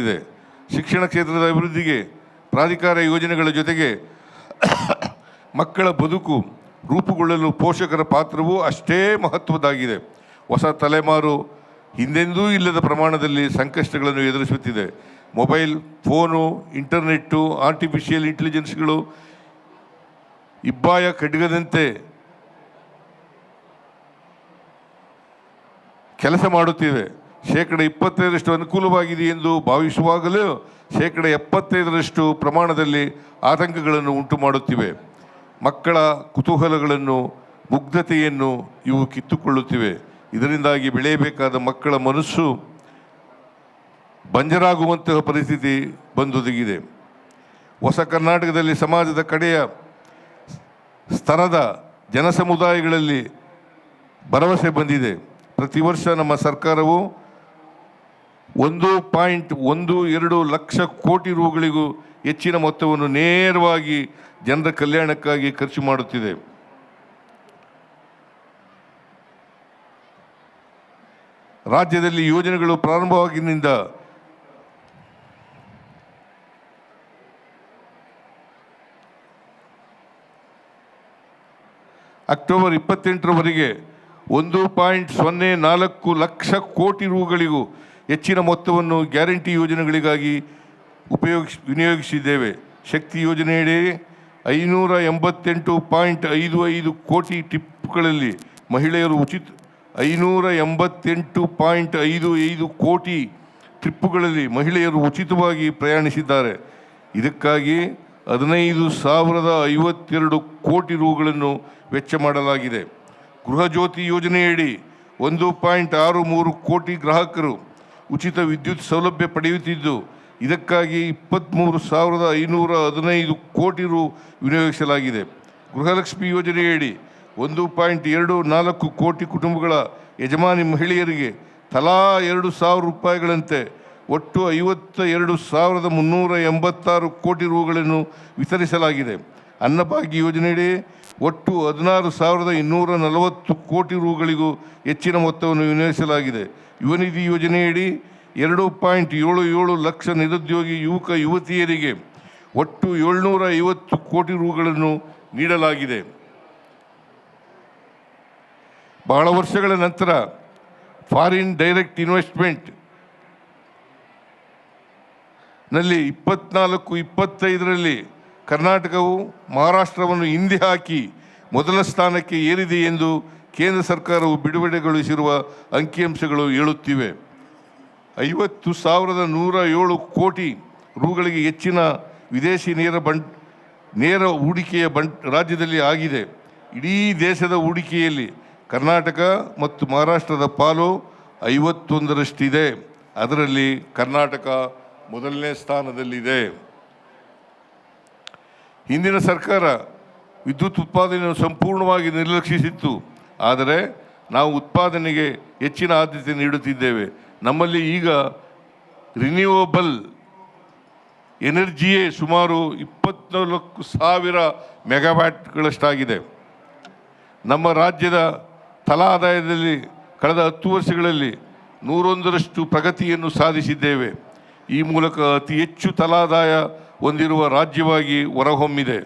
ಇದೆ ಶಿಕ್ಷಣ ಕ್ಷೇತ್ರದ ಅಭಿವೃದ್ಧಿಗೆ ಪ್ರಾಧಿಕಾರ ಯೋಜನೆಗಳ ಜೊತೆಗೆ ಮಕ್ಕಳ ಬದುಕು ರೂಪುಗೊಳ್ಳಲು ಪೋಷಕರ ಪಾತ್ರವೂ ಅಷ್ಟೇ ಮಹತ್ವದ್ದಾಗಿದೆ. ಹೊಸ ತಲೆಮಾರು ಹಿಂದೆಂದೂ ಇಲ್ಲದ ಪ್ರಮಾಣದಲ್ಲಿ ಸಂಕಷ್ಟಗಳನ್ನು ಎದುರಿಸುತ್ತಿದೆ. ಮೊಬೈಲ್, ಫೋನು, ಇಂಟರ್ನೆಟ್ಟು, ಆರ್ಟಿಫಿಷಿಯಲ್ ಇಂಟೆಲಿಜೆನ್ಸ್ಗಳು ಇಬ್ಬಾಯ ಖಡ್ಗದಂತೆ ಕೆಲಸ ಮಾಡುತ್ತಿವೆ. ಶೇಕಡ ಇಪ್ಪತ್ತೈದರಷ್ಟು ಅನುಕೂಲವಾಗಿದೆ ಎಂದು ಭಾವಿಸುವಾಗಲೂ ಶೇಕಡ ಎಪ್ಪತ್ತೈದರಷ್ಟು ಪ್ರಮಾಣದಲ್ಲಿ ಆತಂಕಗಳನ್ನು ಉಂಟು ಮಾಡುತ್ತಿವೆ. ಮಕ್ಕಳ ಕುತೂಹಲಗಳನ್ನು, ಮುಗ್ಧತೆಯನ್ನು ಇವು ಕಿತ್ತುಕೊಳ್ಳುತ್ತಿವೆ. ಇದರಿಂದಾಗಿ ಬೆಳೆಯಬೇಕಾದ ಮಕ್ಕಳ ಮನಸ್ಸು ಬಂಜರಾಗುವಂತಹ ಪರಿಸ್ಥಿತಿ ಬಂದೊದಗಿದೆ. ಹೊಸ ಕರ್ನಾಟಕದಲ್ಲಿ ಸಮಾಜದ ಕಡೆಯ ಸ್ತರದ ಜನಸಮುದಾಯಗಳಲ್ಲಿ ಭರವಸೆ ಬಂದಿದೆ. ಪ್ರತಿ ವರ್ಷ ನಮ್ಮ ಸರ್ಕಾರವು ಒಂದು ಪಾಯಿಂಟ್ ಒಂದು ಎರಡು ಲಕ್ಷ ಕೋಟಿ ರೂಗಳಿಗೂ ಹೆಚ್ಚಿನ ಮೊತ್ತವನ್ನು ನೇರವಾಗಿ ಜನರ ಕಲ್ಯಾಣಕ್ಕಾಗಿ ಖರ್ಚು ಮಾಡುತ್ತಿದೆ. ರಾಜ್ಯದಲ್ಲಿ ಯೋಜನೆಗಳು ಪ್ರಾರಂಭವಾಗಿನಿಂದ ಅಕ್ಟೋಬರ್ ಇಪ್ಪತ್ತೆಂಟರವರೆಗೆ ಒಂದು ಪಾಯಿಂಟ್ ಸೊನ್ನೆ ನಾಲ್ಕು ಲಕ್ಷ ಕೋಟಿ ರೂಗಳಿಗೂ ಹೆಚ್ಚಿನ ಮೊತ್ತವನ್ನು ಗ್ಯಾರಂಟಿ ಯೋಜನೆಗಳಿಗಾಗಿ ಉಪಯೋಗಿಸಿ, ವಿನಿಯೋಗಿಸಿದ್ದೇವೆ. ಶಕ್ತಿ ಯೋಜನೆಯಡಿ ಐನೂರ ಎಂಬತ್ತೆಂಟು ಪಾಯಿಂಟ್ ಐದು ಐದು ಕೋಟಿ ಟಿಪ್ಗಳಲ್ಲಿ ಮಹಿಳೆಯರು ಉಚಿತ ಐನೂರ ಎಂಬತ್ತೆಂಟು ಪಾಯಿಂಟ್ ಐದು ಐದು ಕೋಟಿ ಟ್ರಿಪ್ಪುಗಳಲ್ಲಿ ಮಹಿಳೆಯರು ಉಚಿತವಾಗಿ ಪ್ರಯಾಣಿಸಿದ್ದಾರೆ. ಇದಕ್ಕಾಗಿ ಹದಿನೈದು ಸಾವಿರದ ಐವತ್ತೆರಡು ಕೋಟಿ ರೂಗಳನ್ನು ವೆಚ್ಚ ಮಾಡಲಾಗಿದೆ. ಗೃಹ ಜ್ಯೋತಿ ಯೋಜನೆಯಡಿ ಒಂದು ಪಾಯಿಂಟ್ ಆರು ಮೂರು ಕೋಟಿ ಗ್ರಾಹಕರು ಉಚಿತ ವಿದ್ಯುತ್ ಸೌಲಭ್ಯ ಪಡೆಯುತ್ತಿದ್ದು, ಇದಕ್ಕಾಗಿ ಇಪ್ಪತ್ತ್ಮೂರು ಸಾವಿರದ ಐನೂರ ಹದಿನೈದು ಕೋಟಿ ರು ವಿನಿಯೋಗಿಸಲಾಗಿದೆ. ಗೃಹಲಕ್ಷ್ಮಿ ಯೋಜನೆಯಡಿ ಒಂದು ಪಾಯಿಂಟ್ ಎರಡು ನಾಲ್ಕು ಕೋಟಿ ಕುಟುಂಬಗಳ ಯಜಮಾನಿ ಮಹಿಳೆಯರಿಗೆ ತಲಾ ಎರಡು ಸಾವಿರ ರೂಪಾಯಿಗಳಂತೆ ಒಟ್ಟು ಐವತ್ತ ಎರಡು ಸಾವಿರದ ಮುನ್ನೂರ ಎಂಬತ್ತಾರು ಕೋಟಿ ರೂಗಳನ್ನು ವಿತರಿಸಲಾಗಿದೆ. ಅನ್ನಭಾಗ್ಯ ಯೋಜನೆಯಡಿ ಒಟ್ಟು ಹದಿನಾರು ಸಾವಿರದ ಇನ್ನೂರ ನಲವತ್ತು ಕೋಟಿ ರೂಗಳಿಗೂ ಹೆಚ್ಚಿನ ಮೊತ್ತವನ್ನು ವಿನಿಯೋಗಿಸಲಾಗಿದೆ. ಯುವ ನಿಧಿ ಯೋಜನೆಯಡಿ ಎರಡು ಪಾಯಿಂಟ್ ಏಳು ಏಳು ಲಕ್ಷ ನಿರುದ್ಯೋಗಿ ಯುವಕ ಯುವತಿಯರಿಗೆ ಒಟ್ಟು ಏಳ್ನೂರ ಐವತ್ತು ಕೋಟಿ ರೂಗಳನ್ನು ನೀಡಲಾಗಿದೆ. ಬಹಳ ವರ್ಷಗಳ ನಂತರ ಫಾರಿನ್ ಡೈರೆಕ್ಟ್ ಇನ್ವೆಸ್ಟ್ಮೆಂಟ್ನಲ್ಲಿ ಇಪ್ಪತ್ನಾಲ್ಕು ಇಪ್ಪತ್ತೈದರಲ್ಲಿ ಕರ್ನಾಟಕವು ಮಹಾರಾಷ್ಟ್ರವನ್ನು ಹಿಂದೆ ಹಾಕಿ ಮೊದಲ ಸ್ಥಾನಕ್ಕೆ ಏರಿದೆ ಎಂದು ಕೇಂದ್ರ ಸರ್ಕಾರವು ಬಿಡುಗಡೆಗೊಳಿಸಿರುವ ಅಂಕಿಅಂಶಗಳು ಹೇಳುತ್ತಿವೆ ಐವತ್ತು ಸಾವಿರದ ನೂರ ಏಳು ಕೋಟಿ ರೂಗಳಿಗೆ ಹೆಚ್ಚಿನ ವಿದೇಶಿ ನೇರ ಬಂಡ್ ನೇರ ಹೂಡಿಕೆಯ ಬಂಡ್ ರಾಜ್ಯದಲ್ಲಿ ಆಗಿದೆ. ಇಡೀ ದೇಶದ ಹೂಡಿಕೆಯಲ್ಲಿ ಕರ್ನಾಟಕ ಮತ್ತು ಮಹಾರಾಷ್ಟ್ರದ ಪಾಲು ಐವತ್ತೊಂದರಷ್ಟಿದೆ. ಅದರಲ್ಲಿ ಕರ್ನಾಟಕ ಮೊದಲನೇ ಸ್ಥಾನದಲ್ಲಿದೆ. ಹಿಂದಿನ ಸರ್ಕಾರ ವಿದ್ಯುತ್ ಉತ್ಪಾದನೆಯನ್ನು ಸಂಪೂರ್ಣವಾಗಿ ನಿರ್ಲಕ್ಷಿಸಿತ್ತು. ಆದರೆ ನಾವು ಉತ್ಪಾದನೆಗೆ ಹೆಚ್ಚಿನ ಆದ್ಯತೆ ನೀಡುತ್ತಿದ್ದೇವೆ. ನಮ್ಮಲ್ಲಿ ಈಗ ರಿನ್ಯೂವಬಲ್ ಎನರ್ಜಿಯೇ ಸುಮಾರು ಇಪ್ಪತ್ನಾಲ್ಕು ಸಾವಿರ ಮೆಗಾವ್ಯಾಟ್ಗಳಷ್ಟಾಗಿದೆ. ನಮ್ಮ ರಾಜ್ಯದ ತಲಾ ಆದಾಯದಲ್ಲಿ ಕಳೆದ ಹತ್ತು ವರ್ಷಗಳಲ್ಲಿ ನೂರೊಂದರಷ್ಟು ಪ್ರಗತಿಯನ್ನು ಸಾಧಿಸಿದ್ದೇವೆ. ಈ ಮೂಲಕ ಅತಿ ಹೆಚ್ಚು ತಲಾದಾಯ ಹೊಂದಿರುವ ರಾಜ್ಯವಾಗಿ ಹೊರಹೊಮ್ಮಿದೆ.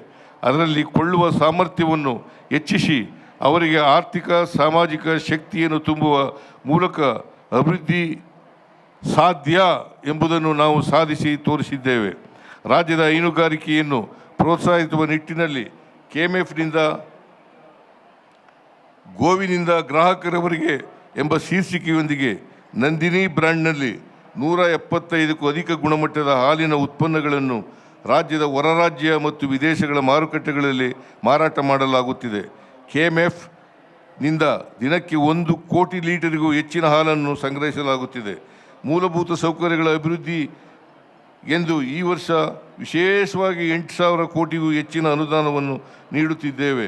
ಅದರಲ್ಲಿ ಕೊಳ್ಳುವ ಸಾಮರ್ಥ್ಯವನ್ನು ಹೆಚ್ಚಿಸಿ ಅವರಿಗೆ ಆರ್ಥಿಕ, ಸಾಮಾಜಿಕ ಶಕ್ತಿಯನ್ನು ತುಂಬುವ ಮೂಲಕ ಅಭಿವೃದ್ಧಿ ಸಾಧ್ಯ ಎಂಬುದನ್ನು ನಾವು ಸಾಧಿಸಿ ತೋರಿಸಿದ್ದೇವೆ. ರಾಜ್ಯದ ಹೈನುಗಾರಿಕೆಯನ್ನು ಪ್ರೋತ್ಸಾಹಿಸುವ ನಿಟ್ಟಿನಲ್ಲಿ ಕೆಎಂಎಫ್ನಿಂದ, ಗೋವಿನಿಂದ ಗ್ರಾಹಕರವರೆಗೆ ಎಂಬ ಶೀರ್ಷಿಕೆಯೊಂದಿಗೆ ನಂದಿನಿ ಬ್ರ್ಯಾಂಡ್ನಲ್ಲಿ ನೂರ ಎಪ್ಪತ್ತೈದಕ್ಕೂ ಅಧಿಕ ಗುಣಮಟ್ಟದ ಹಾಲಿನ ಉತ್ಪನ್ನಗಳನ್ನು ರಾಜ್ಯದ ಹೊರರಾಜ್ಯ ಮತ್ತು ವಿದೇಶಗಳ ಮಾರುಕಟ್ಟೆಗಳಲ್ಲಿ ಮಾರಾಟ ಮಾಡಲಾಗುತ್ತಿದೆ. ಕೆಎಂಎಫ್ನಿಂದ ದಿನಕ್ಕೆ ಒಂದು ಕೋಟಿ ಲೀಟರಿಗೂ ಹೆಚ್ಚಿನ ಹಾಲನ್ನು ಸಂಗ್ರಹಿಸಲಾಗುತ್ತಿದೆ. ಮೂಲಭೂತ ಸೌಕರ್ಯಗಳ ಅಭಿವೃದ್ಧಿ ಎಂದು ಈ ವರ್ಷ ವಿಶೇಷವಾಗಿ ಎಂಟು ಸಾವಿರ ಕೋಟಿಗೂ ಹೆಚ್ಚಿನ ಅನುದಾನವನ್ನು ನೀಡುತ್ತಿದ್ದೇವೆ.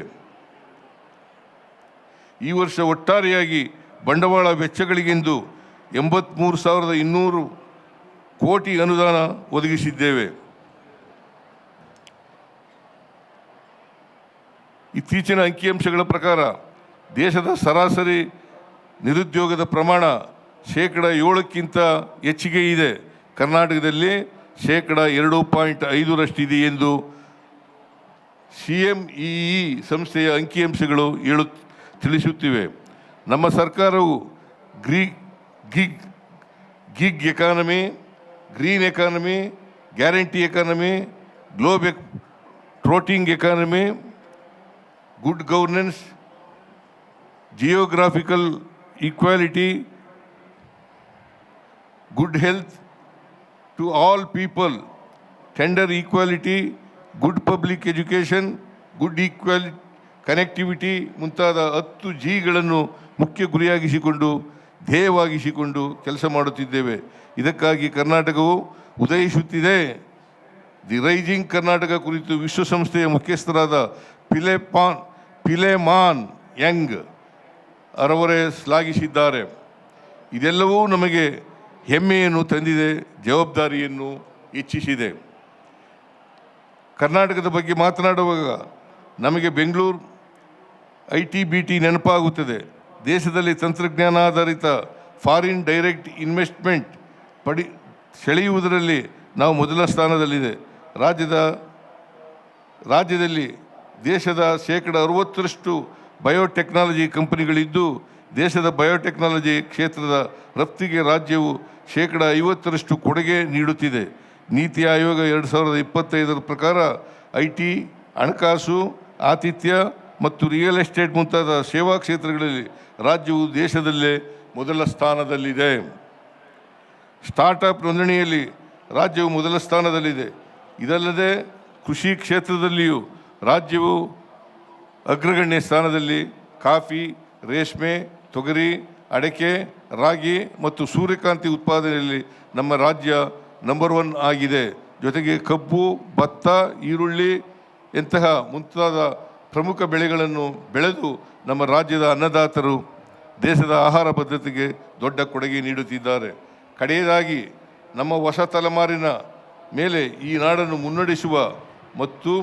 ಈ ವರ್ಷ ಒಟ್ಟಾರೆಯಾಗಿ ಬಂಡವಾಳ ವೆಚ್ಚಗಳಿಗೆಂದು ಎಂಬತ್ತ್ಮೂರು ಸಾವಿರದ ಇನ್ನೂರು ಕೋಟಿ ಅನುದಾನ ಒದಗಿಸಿದ್ದೇವೆ. ಇತ್ತೀಚಿನ ಅಂಕಿಅಂಶಗಳ ಪ್ರಕಾರ ದೇಶದ ಸರಾಸರಿ ನಿರುದ್ಯೋಗದ ಪ್ರಮಾಣ ಶೇಕಡ ಏಳಕ್ಕಿಂತ ಹೆಚ್ಚಿಗೆ ಇದೆ. ಕರ್ನಾಟಕದಲ್ಲಿ ಶೇಕಡ ಎರಡು ಪಾಯಿಂಟ್ ಐದರಷ್ಟಿದೆ ಎಂದು ಸಿ ಎಂ ಇ ಸಂಸ್ಥೆಯ ಅಂಕಿಅಂಶಗಳು ಹೇಳು, ತಿಳಿಸುತ್ತಿವೆ. ನಮ್ಮ ಸರ್ಕಾರವು green, gig gig economy, green economy, guarantee economy globetrotting economy good governance geographical equality good health to all people gender equality good public education good equally connectivity ಮುಂತಾದ ಹತ್ತು ಜಿಗಳನ್ನು ಮುಖ್ಯ ಗುರಿಯಾಗಿಸಿಕೊಂಡು, ಧ್ಯೇಯವಾಗಿಸಿಕೊಂಡು ಕೆಲಸ ಮಾಡುತ್ತಿದ್ದೇವೆ. ಇದಕ್ಕಾಗಿ ಕರ್ನಾಟಕವು ಉದಯಿಸುತ್ತಿದೆ. ದಿ ರೈಜಿಂಗ್ ಕರ್ನಾಟಕ ಕುರಿತು ವಿಶ್ವಸಂಸ್ಥೆಯ ಮುಖ್ಯಸ್ಥರಾದ ಪಿಲೆಪಾನ್ ಪಿಲೆಮಾನ್ ಯಂಗ್ ಅರವರೇ ಶ್ಲಾಘಿಸಿದ್ದಾರೆ. ಇದೆಲ್ಲವೂ ನಮಗೆ ಹೆಮ್ಮೆಯನ್ನು ತಂದಿದೆ, ಜವಾಬ್ದಾರಿಯನ್ನು ಇಚ್ಛಿಸಿದೆ ಕರ್ನಾಟಕದ ಬಗ್ಗೆ ಮಾತನಾಡುವಾಗ ನಮಗೆ Bengaluru I T B T ನೆನಪಾಗುತ್ತದೆ. ದೇಶದಲ್ಲಿ ತಂತ್ರಜ್ಞಾನಾಧಾರಿತ ಫಾರಿನ್ ಡೈರೆಕ್ಟ್ ಇನ್ವೆಸ್ಟ್ಮೆಂಟ್ ಪಡಿ, ಸೆಳೆಯುವುದರಲ್ಲಿ ನಾವು ಮೊದಲ ಸ್ಥಾನದಲ್ಲಿದೆ. ರಾಜ್ಯದ, ರಾಜ್ಯದಲ್ಲಿ ದೇಶದ ಶೇಕಡ ಅರುವತ್ತರಷ್ಟು ಬಯೋಟೆಕ್ನಾಲಜಿ ಕಂಪನಿಗಳಿದ್ದು, ದೇಶದ ಬಯೋಟೆಕ್ನಾಲಜಿ ಕ್ಷೇತ್ರದ ರಫ್ತಿಗೆ ರಾಜ್ಯವು ಶೇಕಡ ಐವತ್ತರಷ್ಟು ಕೊಡುಗೆ ನೀಡುತ್ತಿದೆ. ನೀತಿ ಆಯೋಗ ಎರಡು ಸಾವಿರದ ಇಪ್ಪತ್ತೈದರ ಪ್ರಕಾರ ಐ ಟಿ ಹಣಕಾಸು, ಆತಿಥ್ಯ ಮತ್ತು ರಿಯಲ್ ಎಸ್ಟೇಟ್ ಮುಂತಾದ ಸೇವಾ ಕ್ಷೇತ್ರಗಳಲ್ಲಿ ರಾಜ್ಯವು ದೇಶದಲ್ಲೇ ಮೊದಲ ಸ್ಥಾನದಲ್ಲಿದೆ. ಸ್ಟಾರ್ಟಪ್ ನೋಂದಣಿಯಲ್ಲಿ ರಾಜ್ಯವು ಮೊದಲ ಸ್ಥಾನದಲ್ಲಿದೆ. ಇದಲ್ಲದೆ ಕೃಷಿ ಕ್ಷೇತ್ರದಲ್ಲಿಯೂ ರಾಜ್ಯವು ಅಗ್ರಗಣ್ಯ ಸ್ಥಾನದಲ್ಲಿ ಕಾಫಿ, ರೇಷ್ಮೆ, ತೊಗರಿ, ಅಡಕೆ, ರಾಗಿ ಮತ್ತು ಸೂರ್ಯಕಾಂತಿ ಉತ್ಪಾದನೆಯಲ್ಲಿ ನಮ್ಮ ರಾಜ್ಯ ನಂಬರ್ ಒನ್ ಆಗಿದೆ. ಜೊತೆಗೆ ಕಬ್ಬು, ಭತ್ತ, ಈರುಳ್ಳಿ ಇಂತಹ ಮುಂತಾದ ಪ್ರಮುಖ ಬೆಳೆಗಳನ್ನು ಬೆಳೆದು ನಮ್ಮ ರಾಜ್ಯದ ಅನ್ನದಾತರು ದೇಶದ ಆಹಾರ ಭದ್ರತೆಗೆ ದೊಡ್ಡ ಕೊಡುಗೆ ನೀಡುತ್ತಿದ್ದಾರೆ. ಕಡೆಯದಾಗಿ ನಮ್ಮ ಹೊಸ ತಲೆಮಾರಿನ ಮೇಲೆ ಈ ನಾಡನ್ನು ಮುನ್ನಡೆಸುವ ಮತ್ತು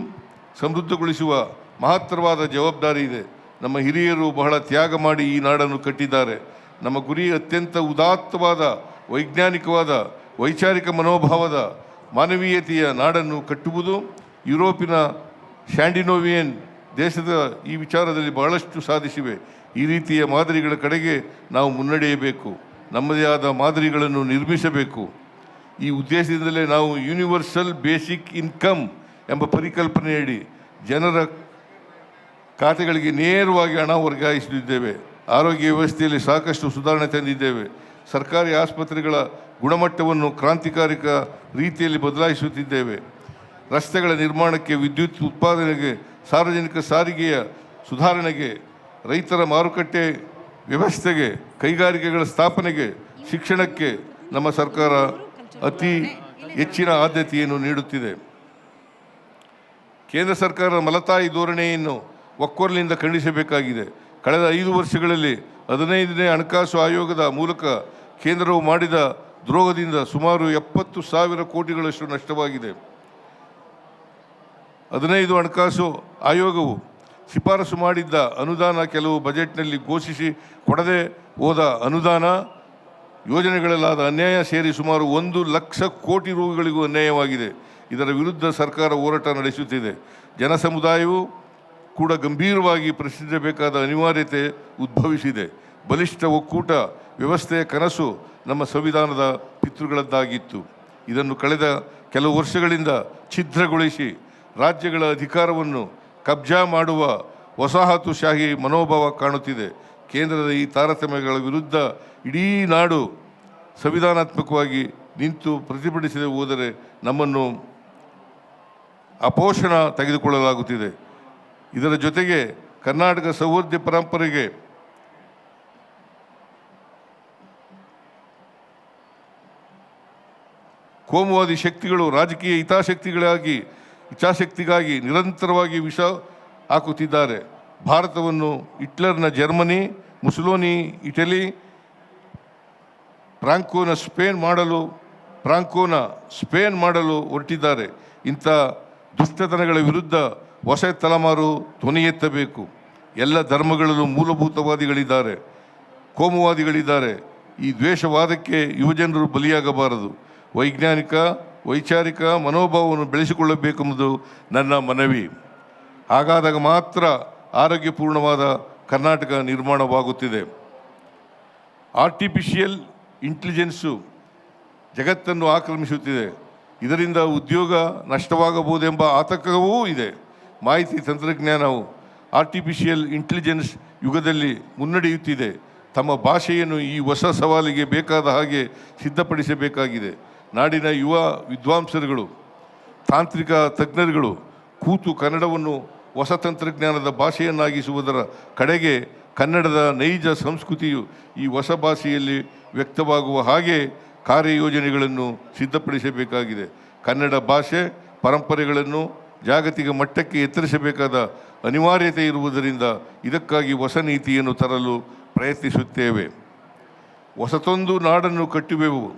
ಸಮೃದ್ಧಗೊಳಿಸುವ ಮಹತ್ತರವಾದ ಜವಾಬ್ದಾರಿ ಇದೆ. ನಮ್ಮ ಹಿರಿಯರು ಬಹಳ ತ್ಯಾಗ ಮಾಡಿ ಈ ನಾಡನ್ನು ಕಟ್ಟಿದ್ದಾರೆ. ನಮ್ಮ ಗುರಿ ಅತ್ಯಂತ ಉದಾತ್ತವಾದ, ವೈಜ್ಞಾನಿಕವಾದ, ವೈಚಾರಿಕ ಮನೋಭಾವದ, ಮಾನವೀಯತೆಯ ನಾಡನ್ನು ಕಟ್ಟುವುದು ಯುರೋಪಿನ ಶ್ಯಾಂಡಿನೋವಿಯನ್ ದೇಶದ ಈ ವಿಚಾರದಲ್ಲಿ ಬಹಳಷ್ಟು ಸಾಧಿಸಿವೆ. ಈ ರೀತಿಯ ಮಾದರಿಗಳ ಕಡೆಗೆ ನಾವು ಮುನ್ನಡೆಯಬೇಕು. ನಮ್ಮದೇ ಆದ ಮಾದರಿಗಳನ್ನು ನಿರ್ಮಿಸಬೇಕು. ಈ ಉದ್ದೇಶದಿಂದಲೇ ನಾವು ಯೂನಿವರ್ಸಲ್ ಬೇಸಿಕ್ ಇನ್ಕಮ್ ಎಂಬ ಪರಿಕಲ್ಪನೆಯಡಿ ಜನರ ಖಾತೆಗಳಿಗೆ ನೇರವಾಗಿ ಹಣ ವರ್ಗಾಯಿಸುತ್ತಿದ್ದೇವೆ. ಆರೋಗ್ಯ ವ್ಯವಸ್ಥೆಯಲ್ಲಿ ಸಾಕಷ್ಟು ಸುಧಾರಣೆ ತಂದಿದ್ದೇವೆ. ಸರ್ಕಾರಿ ಆಸ್ಪತ್ರೆಗಳ ಗುಣಮಟ್ಟವನ್ನು ಕ್ರಾಂತಿಕಾರಿಕ ರೀತಿಯಲ್ಲಿ ಬದಲಾಯಿಸುತ್ತಿದ್ದೇವೆ. ರಸ್ತೆಗಳ ನಿರ್ಮಾಣಕ್ಕೆ ವಿದ್ಯುತ್ ಉತ್ಪಾದನೆಗೆ, ಸಾರ್ವಜನಿಕ ಸಾರಿಗೆಯ ಸುಧಾರಣೆಗೆ, ರೈತರ ಮಾರುಕಟ್ಟೆ ವ್ಯವಸ್ಥೆಗೆ, ಕೈಗಾರಿಕೆಗಳ ಸ್ಥಾಪನೆಗೆ, ಶಿಕ್ಷಣಕ್ಕೆ ನಮ್ಮ ಸರ್ಕಾರ ಅತಿ ಹೆಚ್ಚಿನ ಆದ್ಯತೆಯನ್ನು ನೀಡುತ್ತಿದೆ. ಕೇಂದ್ರ ಸರ್ಕಾರ ಮಲತಾಯಿ ಧೋರಣೆಯನ್ನು ಒಕ್ಕೊರಲಿಂದ ಖಂಡಿಸಬೇಕಾಗಿದೆ. ಕಳೆದ ಐದು ವರ್ಷಗಳಲ್ಲಿ ಹದಿನೈದನೇ ಹಣಕಾಸು ಆಯೋಗದ ಮೂಲಕ ಕೇಂದ್ರವು ಮಾಡಿದ ದ್ರೋಹದಿಂದ ಸುಮಾರು ಎಪ್ಪತ್ತು ಸಾವಿರ ಕೋಟಿಗಳಷ್ಟು ನಷ್ಟವಾಗಿದೆ. ಹದಿನೈದು ಹಣಕಾಸು ಆಯೋಗವು ಶಿಫಾರಸು ಮಾಡಿದ್ದ ಅನುದಾನ ಕೆಲವು ಬಜೆಟ್ನಲ್ಲಿ ಘೋಷಿಸಿ ಕೊಡದೆ ಹೋದ ಅನುದಾನ, ಯೋಜನೆಗಳಲ್ಲಾದ ಅನ್ಯಾಯ ಸೇರಿ ಸುಮಾರು ಒಂದು ಲಕ್ಷ ಕೋಟಿ ರೂಗಳಿಗೂ ಅನ್ಯಾಯವಾಗಿದೆ. ಇದರ ವಿರುದ್ಧ ಸರ್ಕಾರ ಹೋರಾಟ ನಡೆಸುತ್ತಿದೆ. ಜನ ಸಮುದಾಯವು ಕೂಡ ಗಂಭೀರವಾಗಿ ಪ್ರಶ್ನಿಸಬೇಕಾದ ಅನಿವಾರ್ಯತೆ ಉದ್ಭವಿಸಿದೆ. ಬಲಿಷ್ಠ ಒಕ್ಕೂಟ ವ್ಯವಸ್ಥೆಯ ಕನಸು ನಮ್ಮ ಸಂವಿಧಾನದ ಪಿತೃಗಳದ್ದಾಗಿತ್ತು. ಇದನ್ನು ಕಳೆದ ಕೆಲವು ವರ್ಷಗಳಿಂದ ಛಿದ್ರಗೊಳಿಸಿ ರಾಜ್ಯಗಳ ಅಧಿಕಾರವನ್ನು ಕಬ್ಜಾ ಮಾಡುವ ವಸಾಹತುಶಾಹಿ ಮನೋಭಾವ ಕಾಣುತ್ತಿದೆ. ಕೇಂದ್ರದ ಈ ತಾರತಮ್ಯಗಳ ವಿರುದ್ಧ ಇಡೀ ನಾಡು ಸಂವಿಧಾನಾತ್ಮಕವಾಗಿ ನಿಂತು ಪ್ರತಿಭಟಿಸದೆ ಹೋದರೆ ನಮ್ಮನ್ನು ಅಪೋಷಣ ತೆಗೆದುಕೊಳ್ಳಲಾಗುತ್ತಿದೆ. ಇದರ ಜೊತೆಗೆ ಕರ್ನಾಟಕ ಸೌಹಾರ್ದ ಪರಂಪರೆಗೆ ಕೋಮುವಾದಿ ಶಕ್ತಿಗಳು ರಾಜಕೀಯ ಹಿತಾಸಕ್ತಿಗಳಾಗಿ ಇಚ್ಛಾಶಕ್ತಿಗಾಗಿ ನಿರಂತರವಾಗಿ ವಿಷ ಹಾಕುತ್ತಿದ್ದಾರೆ. ಭಾರತವನ್ನು ಹಿಟ್ಲರ್ನ ಜರ್ಮನಿ, ಮುಸಲೋನಿ, ಇಟಲಿ, ಫ್ರಾಂಕೋನ ಸ್ಪೇನ್ ಮಾಡಲು, ಫ್ರಾಂಕೋನ ಸ್ಪೇನ್ ಮಾಡಲು ಹೊರಟಿದ್ದಾರೆ. ಇಂಥ ದುಷ್ಟತನಗಳ ವಿರುದ್ಧ ಹೊಸ ತಲೆಮಾರು ಧ್ವನಿ ಎತ್ತಬೇಕು. ಎಲ್ಲ ಧರ್ಮಗಳಲ್ಲೂ ಮೂಲಭೂತವಾದಿಗಳಿದ್ದಾರೆ, ಕೋಮುವಾದಿಗಳಿದ್ದಾರೆ. ಈ ದ್ವೇಷವಾದಕ್ಕೆ ಯುವಜನರು ಬಲಿಯಾಗಬಾರದು. ವೈಜ್ಞಾನಿಕ, ವೈಚಾರಿಕ ಮನೋಭಾವವನ್ನು ಬೆಳೆಸಿಕೊಳ್ಳಬೇಕೆಂಬುದು ನನ್ನ ಮನವಿ. ಹಾಗಾದಾಗ ಮಾತ್ರ ಆರೋಗ್ಯಪೂರ್ಣವಾದ ಕರ್ನಾಟಕ ನಿರ್ಮಾಣವಾಗುತ್ತಿದೆ. ಆರ್ಟಿಫಿಷಿಯಲ್ ಇಂಟೆಲಿಜೆನ್ಸು ಜಗತ್ತನ್ನು ಆಕ್ರಮಿಸುತ್ತಿದೆ. ಇದರಿಂದ ಉದ್ಯೋಗ ನಷ್ಟವಾಗಬಹುದೆಂಬ ಆತಂಕವೂ ಇದೆ. ಮಾಹಿತಿ ತಂತ್ರಜ್ಞಾನವು ಆರ್ಟಿಫಿಷಿಯಲ್ ಇಂಟೆಲಿಜೆನ್ಸ್ ಯುಗದಲ್ಲಿ ಮುನ್ನಡೆಯುತ್ತಿದೆ. ತಮ್ಮ ಭಾಷೆಯನ್ನು ಈ ಹೊಸ ಸವಾಲಿಗೆ ಬೇಕಾದ ಹಾಗೆ ಸಿದ್ಧಪಡಿಸಬೇಕಾಗಿದೆ. ನಾಡಿನ ಯುವ ವಿದ್ವಾಂಸರುಗಳು, ತಾಂತ್ರಿಕ ತಜ್ಞರುಗಳು ಕೂತು ಕನ್ನಡವನ್ನು ಹೊಸ ತಂತ್ರಜ್ಞಾನದ ಭಾಷೆಯನ್ನಾಗಿಸುವುದರ ಕಡೆಗೆ ಕನ್ನಡದ ನೈಜ ಸಂಸ್ಕೃತಿಯು ಈ ಹೊಸ ಭಾಷೆಯಲ್ಲಿ ವ್ಯಕ್ತವಾಗುವ ಹಾಗೆ ಕಾರ್ಯಯೋಜನೆಗಳನ್ನು ಸಿದ್ಧಪಡಿಸಬೇಕಾಗಿದೆ. ಕನ್ನಡ ಭಾಷೆ ಪರಂಪರೆಗಳನ್ನು ಜಾಗತಿಕ ಮಟ್ಟಕ್ಕೆ ಎತ್ತರಿಸಬೇಕಾದ ಅನಿವಾರ್ಯತೆ ಇರುವುದರಿಂದ ಇದಕ್ಕಾಗಿ ಹೊಸ ನೀತಿಯನ್ನು ತರಲು ಪ್ರಯತ್ನಿಸುತ್ತೇವೆ. ಹೊಸತೊಂದು ನಾಡನ್ನು ಕಟ್ಟುವೆವು.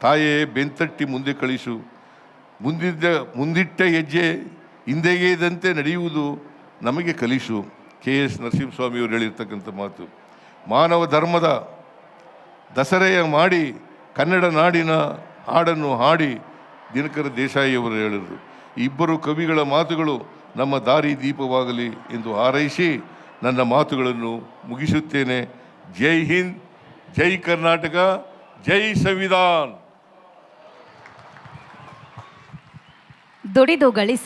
ತಾಯೇ ಬೆಂತಟ್ಟಿ ಮುಂದೆ ಕಳಿಸು. ಮುಂದಿದ್ದ, ಮುಂದಿಟ್ಟ ಹೆಜ್ಜೆ ಹಿಂದೆಗೆಯದಂತೆ ನಡೆಯುವುದು ನಮಗೆ ಕಲಿಸು. ಕೆ ಎಸ್ ನರಸಿಂಹಸ್ವಾಮಿಯವರು ಹೇಳಿರ್ತಕ್ಕಂಥ ಮಾತು. ಮಾನವ ಧರ್ಮದ ದಸರೆಯ ಮಾಡಿ ಕನ್ನಡ ನಾಡಿನ ಹಾಡನ್ನು ಹಾಡಿ ದಿನಕರ ದೇಸಾಯಿಯವರು ಹೇಳಿದರು. ಇಬ್ಬರು ಕವಿಗಳ ಮಾತುಗಳು ನಮ್ಮ ದಾರಿ ದೀಪವಾಗಲಿ ಎಂದು ಹಾರೈಸಿ ನನ್ನ ಮಾತುಗಳನ್ನು ಮುಗಿಸುತ್ತೇನೆ. ಜೈ ಹಿಂದ್, ಜೈ ಕರ್ನಾಟಕ, ಜೈ ಸಂವಿಧಾನ್. ದುಡಿದು ಗಳಿಸಿ.